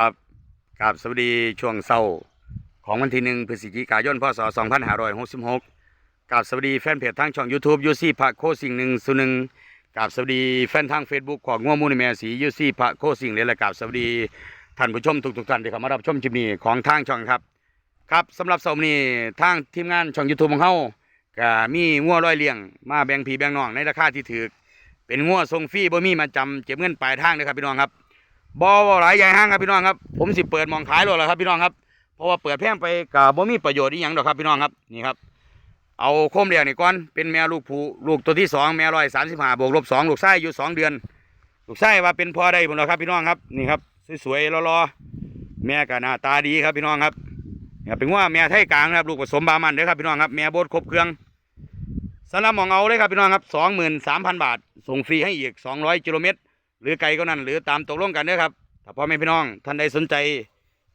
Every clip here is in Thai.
ครับกับสวัสดีช่วงเศร้าของวันที่หนึ่งพฤศจิกายนพศ2566กับสวัสดีแฟนเพจทางช่อง YouTube ยูซี่พระโคสิ่งหนึ่งสุหนึ่งกับสวัสดีแฟนทาง Facebook ของง่วงมูลแม่สียูซี่พระโคสิ่งเลยและกับสวัสดีท่านผู้ชมทุกๆท่านที่เข้ามารับชมคลิปนี้ของทางช่องครับ ครับสำหรับเสาร์นี้ทางทีมงานช่อง YouTube ของเฮาก็มีงัวร้อยเลี้ยงมาแบ่งพี่แบ่งน้องในราคาที่ถูกเป็นงัวทรงฟรีบ่มีมาจำเก็บเงินปลายทางเลยครับพี่น้องครับ บ่บ่หลายใหญ่ห้างครับพี่น้องครับผมสิเปิดมองขายรถแล้วครับพี่น้องครับเพราะว่าเปิดแพงไปกับบ่มีประโยชน์อีหยังดอกครับพี่น้องครับนี่ครับ เอาโคมเรียกนี่ก่อนเป็นแม่ลูกผูลูกตัวที่สองแม่ร้อยสามสิบห้าบวกลบสองลูกไส้อยู่สองเดือน ลูกไส้ว่าเป็นพอได้หมแล้วครับพี่น้องครับนี่ครับสวยๆรอๆแม่ก็หน้าตาดีครับพี่น้องครับนี่ครับเป็นว่าแม่ไทยกลางนะครับลูกผสมบามันเด้อครับพี่น้องครับแม่โบดครบเครื่องสำหรับมองเอาเลยครับพี่น้องครับสองหมื่นสามพันบาทส่งฟรีให้อีกสองร้อยกิโลเมตร หรือไกลก็นั่นหรือตามตกลงกันเด้อครับถ้าพ่อแม่พี่น้องท่านใดสนใจ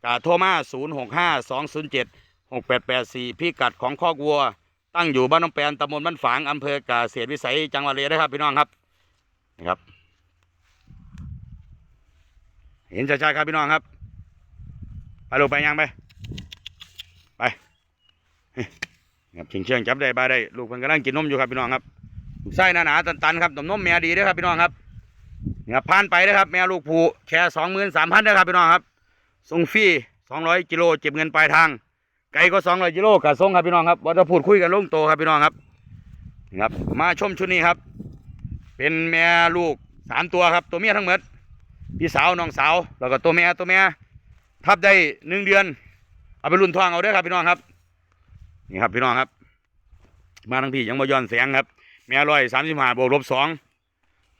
กาโทรมา0 6 5 2 0 7 6 8 8 4พิกัดของคอกวัว ตั้งอยู่บ้านน้องแปนตำบลบ้านฝางอำเภอกาเสียดวิสัยจังหวัดเลยนะครับพี่น้องครับนี่ครับ เห็นชัดๆครับพี่น้องครับไปลูกไปยังไปไปเฮ้ยครับเชียงเชียงจับได้บาได้ลูกเพิ่นกำลังกินนมอยู่ครับพี่น้องครับไส้หนาๆตันๆครับนมนมแม่ดีด้อครับพี่น้องครับ เนี่ครับผ่านไปนะครับ แม่ลูกผูแค่สองหมื่นสามพันนะครับพี่น้องครับส่งฟรีสองร้อยกิโลเก็บเงินปลายทาง ไกลก็สองร้อยกิโลกับส่งครับพี่น้องครับวัตพูดคุยกันลงโตครับพี่น้องครับนี่ครับ มาชมชุดนี้ครับ เป็นแม่ลูกสามตัวครับ ตัวเมียทั้งหมดพี่สาวน้องสาวแล้วก็ตัวแม่ตัวแม่ทับได้หนึ่งเดือน เอาไปรุ่นทองเอาเด้ครับพี่น้องครับนี่ครับพี่น้องครับ มาทั้งพี่ยังมาย้อนแสงครับ แม่ร้อยสามสิบห้าบวกลบสอง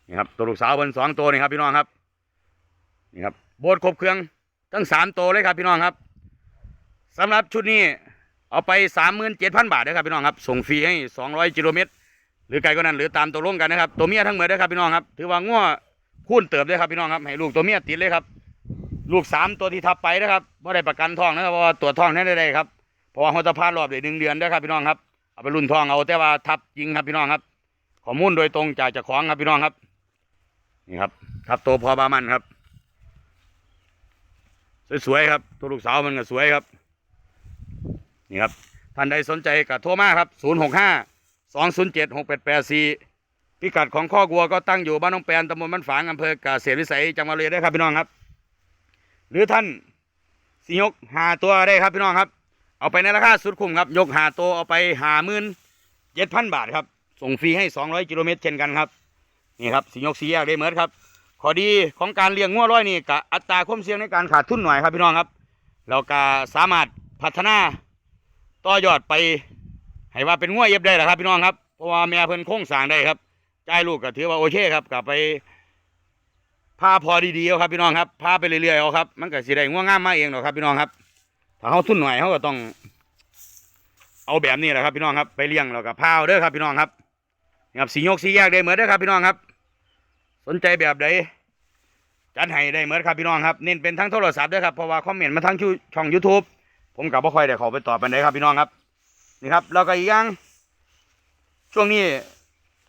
นี่ครับตัวลูกสาวเป็นสองตัวนี่ครับพี่น้องครับนี่ครับโบสถ์ครบเครื่องทั้งสามตัวเลยครับพี่น้องครับสำหรับชุดนี้เอาไปสามหมื่นเจ็ดพันบาทนะครับพี่น้องครับส่งฟรีให้สองร้อยกิโลเมตรหรือไกลก็นั้นหรือตามตกลงกันนะครับตัวเมียทั้งหมดนะครับพี่น้องครับถือว่าง้อคุ้นเติบเลยครับพี่น้องครับให้ลูกตัวเมียติดเลยครับ ลูกสามตัวที่ทับไปนะครับไม่ได้ประกันทองนะครับเพราะว่าตัวจทองแน่ได้ครับเพราะว่าเขาจะพานรอบเดือนหนึ่งเดือนนะครับพี่น้องครับเอาไปรุ่นทองเอาแต่ว่าทับจริงครับพี่น้องครับข้อมูลโดยตรงจากเจ้าของครับพี่น้องครับ นี่ครับครับตัวพอบามันครับ สวยๆครับ ตัวลูกสาวมันก็สวยครับ นี่ครับ ท่านใดสนใจก็โทรมาครับ 0 6 5 2 0 7 6 8 8 4 พิกัดของข้อกัวก็ตั้งอยู่บ้านน้องแปนตำบลบ้านฝางอำเภอกาเกษตรวิสัยจังหวัดเลยได้ครับพี่น้องครับ หรือท่านสิยกหาตัวได้ครับพี่น้องครับ เอาไปในราคาสุดคุ้มครับ ยกหาตัวเอาไปหาหมื่นเจ็ดพันบาทครับ ส่งฟรีให้200กิโลเมตรเช่นกันครับ นี่ครับสียกสีแยกได้เหมือนครับข้อดีของการเลี้ยงงัวร้อยนี่กะอัตราความเสี่ยงในการขาดทุนหน่อยครับพี่น้องครับแล้วก็สามารถพัฒนาต่อยอดไป ให้ว่าเป็นงัวเย็บได้แหละครับพี่น้องครับเพราะว่าแม่เพิ่นโค้งสางได้ครับใจลูกก็ถือว่าโอเคครับกลับไปพาพอดีๆเอาครับพี่น้องครับพาไปเรื่อยๆเอาครับมันก็สิได้งัวงามมาเองหรอกครับพี่น้องครับ ถ้าเขาทุนหน่อยเขาก็ต้อง เอาแบบนี้แหละครับพี่น้องครับ ไปเลี้ยงแล้วก็พาเด้อครับพี่น้องครับนี่ครับสียกสีแยกได้เหมือนเด้อครับพี่น้องครับ สนใจแบบใดจัดให้ได้เหมือนครับพี่น้องครับเน้นเป็นทั้งโทรศัพท์ด้อครับเพราะว่าคอมเมนต์มาทั้งช่อช่อง YouTube ผมกับบ่ค่อยได้ข้าไปตอบไปันครับพี่น้องครับนี่ครับแล้วก็อีกอย่างช่วงนี้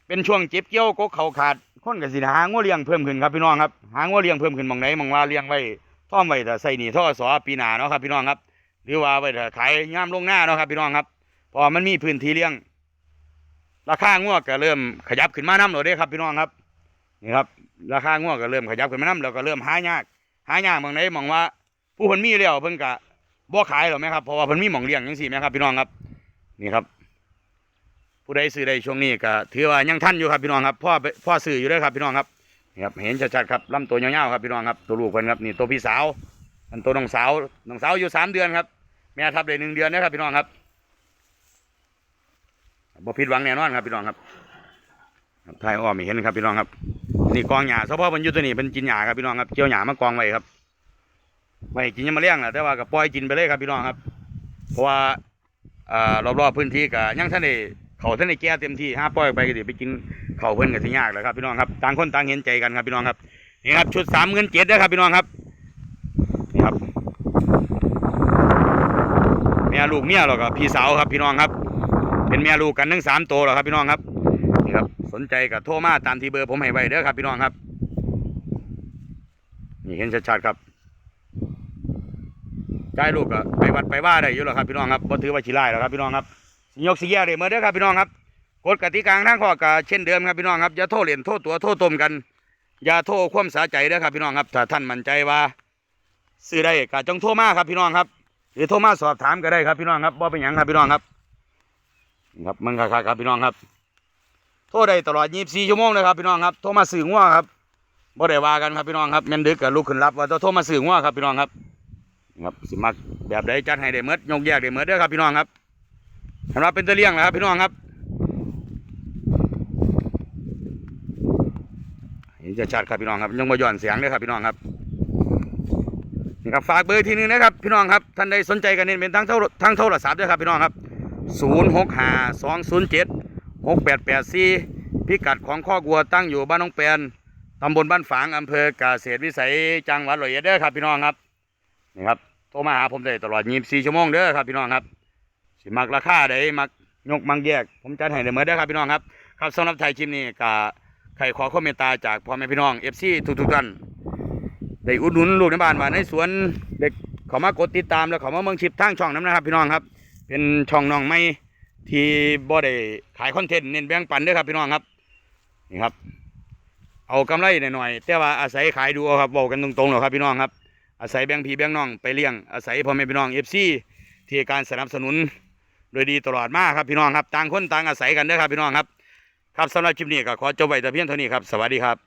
เป็นช่วงเจ็บเกี่ยวกกเขาขาดคนกับสินหางัวเลี้ยงเพิ่มขึ้นครับพี่น้องครับหางัวเลี้ยงเพิ่มขึ้นมองไหนมองว่าเลี้ยงไว้ท่อมไว้แต่ใส่หนีท่อสอปีหนาเนาะครับพี่น้องครับ หรือว่าไว้แต่ขายย่ามลงหน้าเนาะครับพี่น้องครับพอมันมีพื้นที่เลี้ยงราคางวก็เริ่มขยับขึ้นมาน้ำเลยเด้ครับพี่น้องครับ นี่ครับราคาง่วก็เริ่มขยับขึ้นมาน้ำแล้วก็เริ่มหายาก หายากบางไหนมองว่า ผู้เพิ่นมีแล้วเพิ่นก็บ่ขายหรอไหมครับเพราะว่าเพิ่นมีหมองเลี้ยงจังซี่ไหมครับพี่น้องครับนี่ครับ ผู้ใดซื้อได้ช่วงนี้ก็ถือว่ายังทันอยู่ครับพี่น้องครับพ่อพ่อซื้ออยู่ด้อครับพี่น้องครับนี่ครับเห็นชัดๆครับลำตัวยาวๆครับพี่น้องครับตัวลูกเพิ่นครับนี่ตัวพี่สาวอันตัวน้องสาวน้องสาวอยู่สามเดือนครับแม่ทับได้หนึ่งเดือนนะครับพี่น้องครับบ่ผิดหวังแน่นอนครับพี่น้องครับ ทายอ้อมไม่เห็นครับพี่น้องครับ นี่กองหญ้าเฉพาะมันอยู่ตัวนี้เป็นกินหญ้าครับพี่น้องครับเกี่ยวหญ้ามากองไว้ครับไว้กินยังมาเลี้ยงแหละแต่ว่าก็ปล่อยกินไปเลยครับพี่น้องครับ เพราะว่าอ่ารอบๆพื้นที่ก็ยังท่านได้เขาท่านได้แก่เต็มที่ห้าปล่อยไปก็สิไปกินเขาเพิ่นก็สิยากแล้วครับพี่น้องครับต่างคนต่างเห็นใจกันครับพี่น้องครับนี่ครับชุดสามเงินเจ็ดนะครับพี่น้องครับนี่ครับแม่ลูกเมียแล้วก็พี่สาวครับพี่น้องครับ เป็นแม่ลูกกันทั้งสามตัวแล้วครับพี่น้องครับ สนใจก็โทรมาตามที่เบอร์ผมให้ไว้เด้อครับพี่น้องครับ นี่เห็นชัดๆครับใจลูกก็ไปวัดไปว่าได้อยู่แล้วครับพี่น้องครับบ่ถือว่าขี้ไล่แล้วครับพี่น้องครับสยกสิแย่ได้เมื่อเด้อครับพี่น้องครับกฎกติกาทางข้อก็เช่นเดิมครับพี่น้องครับอย่าโทษเล่นโทษตัวโทษตมกันอย่าโทษความสาใจเด้อครับพี่น้องครับถ้าท่านมั่นใจว่าซื้อได้ก็จงโทรมาครับพี่น้องครับหรือโทรมาสอบถามก็ได้ครับพี่น้องครับว่เป็นหยังครับพี่น้องครับนี่ครับมันครับครับพี่น้องครับ โทรได้ตลอด 24 ชั่วโมงเลยครับพี่น้องครับ โทรมาสื่อง่วครับบ่ได้ว่ากันครับพี่น้องครับแม่นดึกกับลูกขึ้นรับว่าโทรมาสื่อง่วครับพี่น้องครับครับสิมักแบบใดจัดให้ได้เมดยกแยกได้เมดเด้อครับพี่น้องครับสำหรับเป็นตะเลี่ยงนะครับพี่น้องครับ เห็นจะชัดครับพี่น้องครับยังบ่ย้อนเสียงเลยครับพี่น้องครับนี่ครับฝากเบอร์ทีนึงนะครับพี่น้องครับท่านใดสนใจกันเน้นเป็นทั้งโทรทั้งโทรศัพท์ด้วยครับพี่น้องครับ 0 6 5 2 0 7 6 8 8 4 พิกัดของข้อกัวตั้งอยู่บ้านน้องแปนตำบลบ้านฝางอำเภอกาเกษตวิสัยจังหวัดร้อยเอ็ดเด้อครับพี่น้องครับนี่ครับโทรมาหาผมได้ตลอด 24 ชั่วโมงเด้อครับพี่น้องครับสิมักราคาใดมักยกมังแยก ผมจัดให้ได้เมือเด้อครับพี่น้องครับครับสำหรับไทยชิมนี่ก็ใครขอคอมเมตตาจากพ่อแม่พี่น้อง FC ทุกๆท่านได้อุดหนุนลูกในบ้านว่าในสวนเด็กเขามากดติดตามแล้วเขามาเมืองชิปทางช่องน้ำนะครับพี่น้องครับ เป็นช่องน้องไม่ ที่บ่ได้ขายคอนเทนต์เน้นแบ่งปันด้วยครับพี่น้องครับนี่ครับ เอากำไรหน่อยๆแต่ว่าอาศัยขายดูเอาครับบอกกันตรงๆหรอครับพี่น้องครับ อาศัยแบ่งพี่แบ่งน้องไปเลี้ยงอาศัยพ่อแม่พี่น้องเอฟซีที่การสนับสนุนโดยดีตลอดมาครับพี่น้องครับต่างคนต่างอาศัยกันด้อครับพี่น้องครับ ครับสำหรับคลิปนี้ก็ขอจบไว้แต่เพียงเท่านี้ครับสวัสดีครับ